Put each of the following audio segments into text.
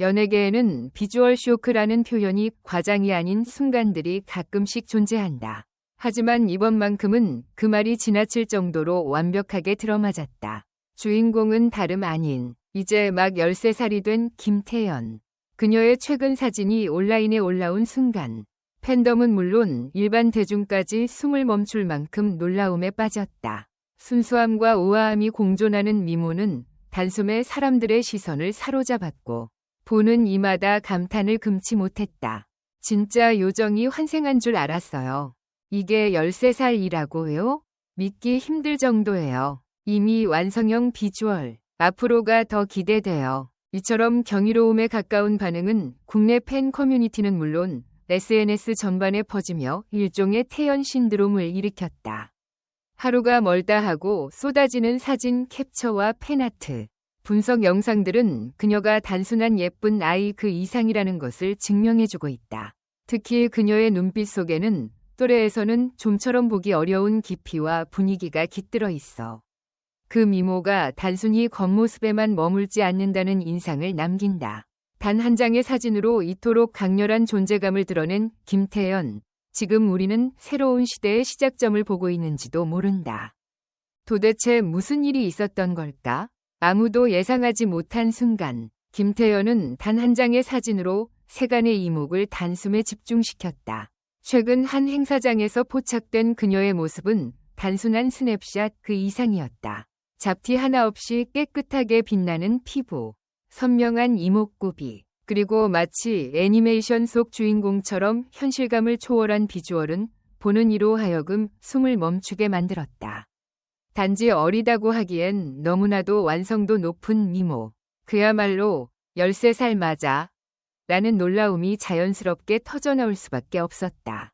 연예계에는 비주얼 쇼크라는 표현이 과장이 아닌 순간들이 가끔씩 존재한다. 하지만 이번만큼은 그 말이 지나칠 정도로 완벽하게 들어맞았다. 주인공은 다름 아닌 이제 막 13살이 된 김태연. 그녀의 최근 사진이 온라인에 올라온 순간 팬덤은 물론 일반 대중까지 숨을 멈출 만큼 놀라움에 빠졌다. 순수함과 우아함이 공존하는 미모는 단숨에 사람들의 시선을 사로잡았고 보는 이마다 감탄을 금치 못했다. 진짜 요정이 환생한 줄 알았어요. 이게 13살이라고요? 믿기 힘들 정도예요. 이미 완성형 비주얼. 앞으로가 더 기대돼요. 이처럼 경이로움에 가까운 반응은 국내 팬 커뮤니티는 물론 SNS 전반에 퍼지며 일종의 태연 신드롬을 일으켰다. 하루가 멀다 하고 쏟아지는 사진 캡처와 팬아트, 분석 영상들은 그녀가 단순한 예쁜 아이 그 이상이라는 것을 증명해주고 있다. 특히 그녀의 눈빛 속에는 또래에서는 좀처럼 보기 어려운 깊이와 분위기가 깃들어 있어. 그 미모가 단순히 겉모습에만 머물지 않는다는 인상을 남긴다. 단 한 장의 사진으로 이토록 강렬한 존재감을 드러낸 김태연. 지금 우리는 새로운 시대의 시작점을 보고 있는지도 모른다. 도대체 무슨 일이 있었던 걸까? 아무도 예상하지 못한 순간, 김태연은 단 한 장의 사진으로 세간의 이목을 단숨에 집중시켰다. 최근 한 행사장에서 포착된 그녀의 모습은 단순한 스냅샷 그 이상이었다. 잡티 하나 없이 깨끗하게 빛나는 피부, 선명한 이목구비, 그리고 마치 애니메이션 속 주인공처럼 현실감을 초월한 비주얼은 보는 이로 하여금 숨을 멈추게 만들었다. 단지 어리다고 하기엔 너무나도 완성도 높은 미모. 그야말로 13살 맞아. 라는 놀라움이 자연스럽게 터져나올 수밖에 없었다.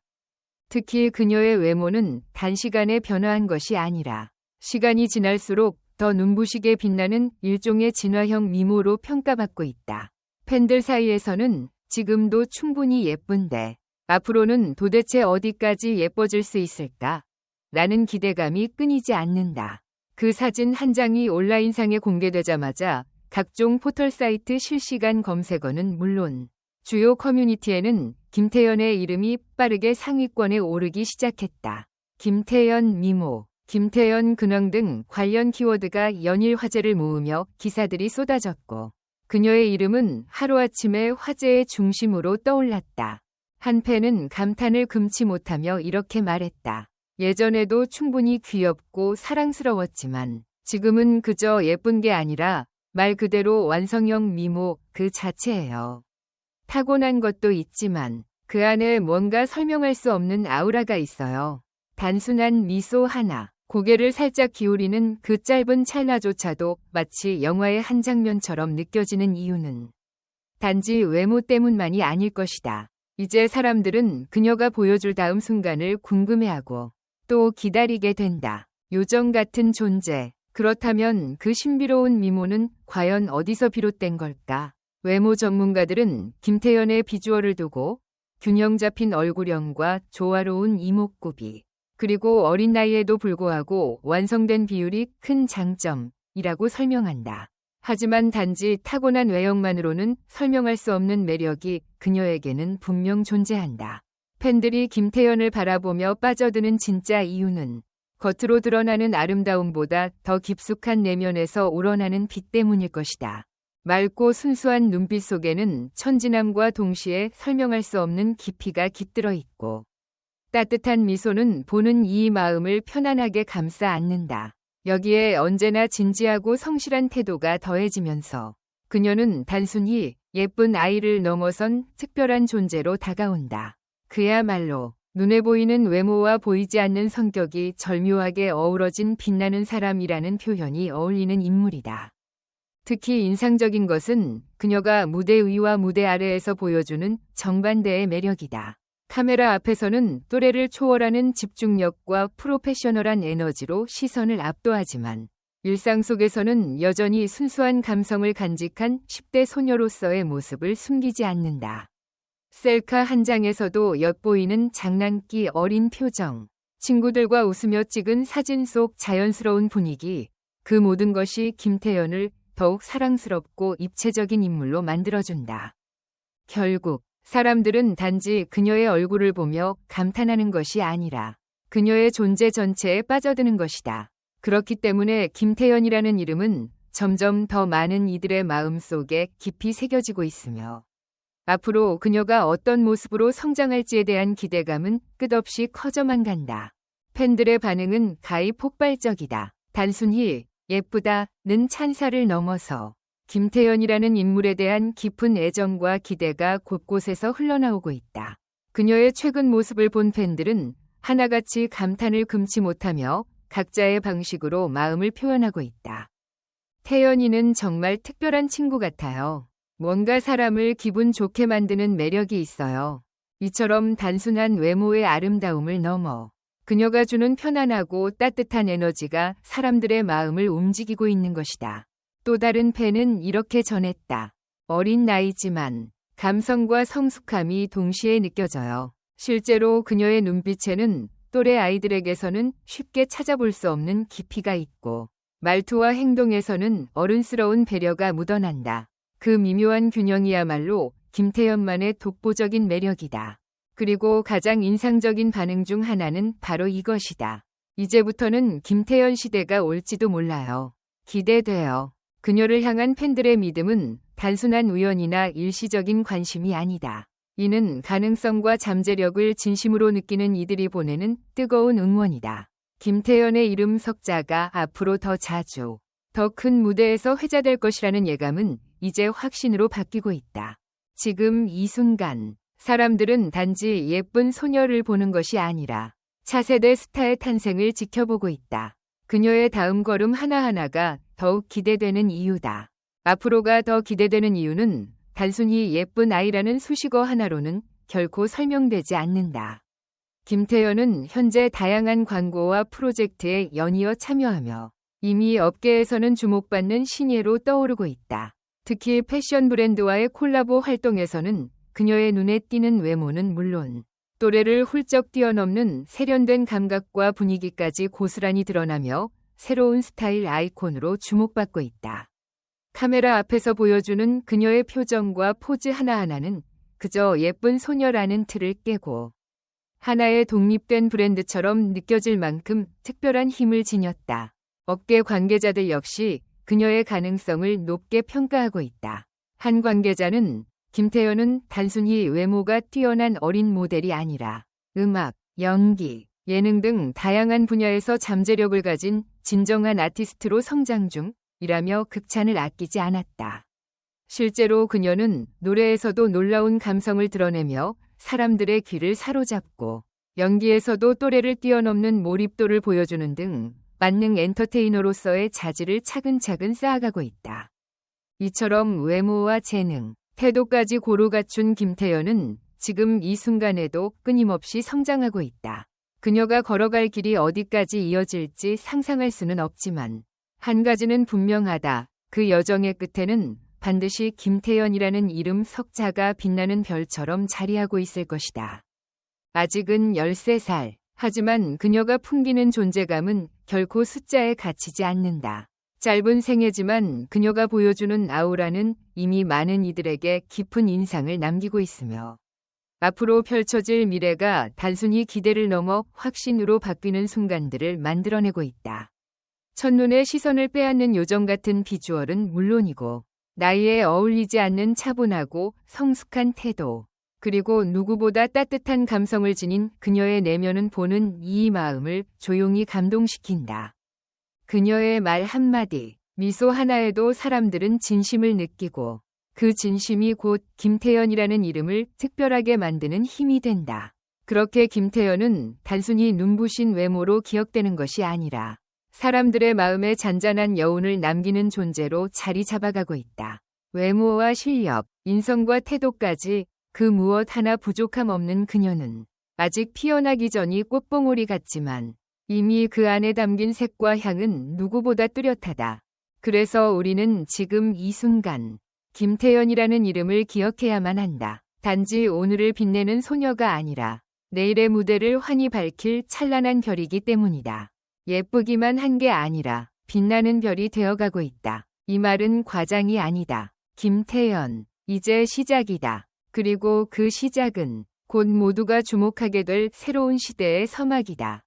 특히 그녀의 외모는 단시간에 변화한 것이 아니라 시간이 지날수록 더 눈부시게 빛나는 일종의 진화형 미모로 평가받고 있다. 팬들 사이에서는 지금도 충분히 예쁜데 앞으로는 도대체 어디까지 예뻐질 수 있을까? 라는 기대감이 끊이지 않는다. 그 사진 한 장이 온라인상에 공개되자마자 각종 포털 사이트 실시간 검색어는 물론 주요 커뮤니티에는 김태연의 이름이 빠르게 상위권에 오르기 시작했다. 김태연 미모, 김태연 근황 등 관련 키워드가 연일 화제를 모으며 기사들이 쏟아졌고 그녀의 이름은 하루아침에 화제의 중심으로 떠올랐다. 한 팬은 감탄을 금치 못하며 이렇게 말했다. 예전에도 충분히 귀엽고 사랑스러웠지만 지금은 그저 예쁜 게 아니라 말 그대로 완성형 미모 그 자체예요. 타고난 것도 있지만 그 안에 뭔가 설명할 수 없는 아우라가 있어요. 단순한 미소 하나, 고개를 살짝 기울이는 그 짧은 찰나조차도 마치 영화의 한 장면처럼 느껴지는 이유는 단지 외모 때문만이 아닐 것이다. 이제 사람들은 그녀가 보여줄 다음 순간을 궁금해하고 또 기다리게 된다. 요정 같은 존재. 그렇다면 그 신비로운 미모는 과연 어디서 비롯된 걸까? 외모 전문가들은 김태연의 비주얼을 두고 균형 잡힌 얼굴형과 조화로운 이목구비, 그리고 어린 나이에도 불구하고 완성된 비율이 큰 장점이라고 설명한다. 하지만 단지 타고난 외형만으로는 설명할 수 없는 매력이 그녀에게는 분명 존재한다. 팬들이 김태연을 바라보며 빠져드는 진짜 이유는 겉으로 드러나는 아름다움보다 더 깊숙한 내면에서 우러나는 빛 때문일 것이다. 맑고 순수한 눈빛 속에는 천진함과 동시에 설명할 수 없는 깊이가 깃들어 있고 따뜻한 미소는 보는 이 마음을 편안하게 감싸 안는다. 여기에 언제나 진지하고 성실한 태도가 더해지면서 그녀는 단순히 예쁜 아이를 넘어선 특별한 존재로 다가온다. 그야말로 눈에 보이는 외모와 보이지 않는 성격이 절묘하게 어우러진 빛나는 사람이라는 표현이 어울리는 인물이다. 특히 인상적인 것은 그녀가 무대 위와 무대 아래에서 보여주는 정반대의 매력이다. 카메라 앞에서는 또래를 초월하는 집중력과 프로페셔널한 에너지로 시선을 압도하지만 일상 속에서는 여전히 순수한 감성을 간직한 10대 소녀로서의 모습을 숨기지 않는다. 셀카 한 장에서도 엿보이는 장난기 어린 표정, 친구들과 웃으며 찍은 사진 속 자연스러운 분위기, 그 모든 것이 김태연을 더욱 사랑스럽고 입체적인 인물로 만들어준다. 결국 사람들은 단지 그녀의 얼굴을 보며 감탄하는 것이 아니라 그녀의 존재 전체에 빠져드는 것이다. 그렇기 때문에 김태연이라는 이름은 점점 더 많은 이들의 마음 속에 깊이 새겨지고 있으며 앞으로 그녀가 어떤 모습으로 성장할지에 대한 기대감은 끝없이 커져만 간다. 팬들의 반응은 가히 폭발적이다. 단순히 예쁘다는 찬사를 넘어서 김태연이라는 인물에 대한 깊은 애정과 기대가 곳곳에서 흘러나오고 있다. 그녀의 최근 모습을 본 팬들은 하나같이 감탄을 금치 못하며 각자의 방식으로 마음을 표현하고 있다. 태연이는 정말 특별한 친구 같아요. 뭔가 사람을 기분 좋게 만드는 매력이 있어요. 이처럼 단순한 외모의 아름다움을 넘어 그녀가 주는 편안하고 따뜻한 에너지가 사람들의 마음을 움직이고 있는 것이다. 또 다른 팬은 이렇게 전했다. 어린 나이지만 감성과 성숙함이 동시에 느껴져요. 실제로 그녀의 눈빛에는 또래 아이들에게서는 쉽게 찾아볼 수 없는 깊이가 있고 말투와 행동에서는 어른스러운 배려가 묻어난다. 그 미묘한 균형이야말로 김태연만의 독보적인 매력이다. 그리고 가장 인상적인 반응 중 하나는 바로 이것이다. 이제부터는 김태연 시대가 올지도 몰라요. 기대돼요. 그녀를 향한 팬들의 믿음은 단순한 우연이나 일시적인 관심이 아니다. 이는 가능성과 잠재력을 진심으로 느끼는 이들이 보내는 뜨거운 응원이다. 김태연의 이름 석자가 앞으로 더 자주, 더 큰 무대에서 회자될 것이라는 예감은 이제 확신으로 바뀌고 있다. 지금 이 순간, 사람들은 단지 예쁜 소녀를 보는 것이 아니라 차세대 스타의 탄생을 지켜보고 있다. 그녀의 다음 걸음 하나하나가 더욱 기대되는 이유다. 앞으로가 더 기대되는 이유는 단순히 예쁜 아이라는 수식어 하나로는 결코 설명되지 않는다. 김태연은 현재 다양한 광고와 프로젝트에 연이어 참여하며 이미 업계에서는 주목받는 신예로 떠오르고 있다. 특히 패션 브랜드와의 콜라보 활동에서는 그녀의 눈에 띄는 외모는 물론 또래를 훌쩍 뛰어넘는 세련된 감각과 분위기까지 고스란히 드러나며 새로운 스타일 아이콘으로 주목받고 있다. 카메라 앞에서 보여주는 그녀의 표정과 포즈 하나하나는 그저 예쁜 소녀라는 틀을 깨고 하나의 독립된 브랜드처럼 느껴질 만큼 특별한 힘을 지녔다. 업계 관계자들 역시 그녀의 가능성을 높게 평가하고 있다. 한 관계자는 김태연은 단순히 외모가 뛰어난 어린 모델이 아니라 음악, 연기, 예능 등 다양한 분야에서 잠재력을 가진 진정한 아티스트로 성장 중이라며 극찬을 아끼지 않았다. 실제로 그녀는 노래에서도 놀라운 감성을 드러내며 사람들의 귀를 사로잡고 연기에서도 또래를 뛰어넘는 몰입도를 보여주는 등 만능 엔터테이너로서의 자질을 차근차근 쌓아가고 있다. 이처럼 외모와 재능, 태도까지 고루 갖춘 김태연은 지금 이 순간에도 끊임없이 성장하고 있다. 그녀가 걸어갈 길이 어디까지 이어질지 상상할 수는 없지만 한 가지는 분명하다. 그 여정의 끝에는 반드시 김태연이라는 이름 석자가 빛나는 별처럼 자리하고 있을 것이다. 아직은 13살. 하지만 그녀가 풍기는 존재감은 결코 숫자에 갇히지 않는다. 짧은 생애지만 그녀가 보여주는 아우라는 이미 많은 이들에게 깊은 인상을 남기고 있으며 앞으로 펼쳐질 미래가 단순히 기대를 넘어 확신으로 바뀌는 순간들을 만들어내고 있다. 첫눈에 시선을 빼앗는 요정 같은 비주얼은 물론이고 나이에 어울리지 않는 차분하고 성숙한 태도 그리고 누구보다 따뜻한 감성을 지닌 그녀의 내면은 보는 이 마음을 조용히 감동시킨다. 그녀의 말 한마디, 미소 하나에도 사람들은 진심을 느끼고 그 진심이 곧 김태연이라는 이름을 특별하게 만드는 힘이 된다. 그렇게 김태연은 단순히 눈부신 외모로 기억되는 것이 아니라 사람들의 마음에 잔잔한 여운을 남기는 존재로 자리 잡아가고 있다. 외모와 실력, 인성과 태도까지 그 무엇 하나 부족함 없는 그녀는 아직 피어나기 전이 꽃봉오리 같지만 이미 그 안에 담긴 색과 향은 누구보다 뚜렷하다. 그래서 우리는 지금 이 순간 김태연이라는 이름을 기억해야만 한다. 단지 오늘을 빛내는 소녀가 아니라 내일의 무대를 환히 밝힐 찬란한 별이기 때문이다. 예쁘기만 한 게 아니라 빛나는 별이 되어가고 있다. 이 말은 과장이 아니다. 김태연, 이제 시작이다. 그리고 그 시작은 곧 모두가 주목하게 될 새로운 시대의 서막이다.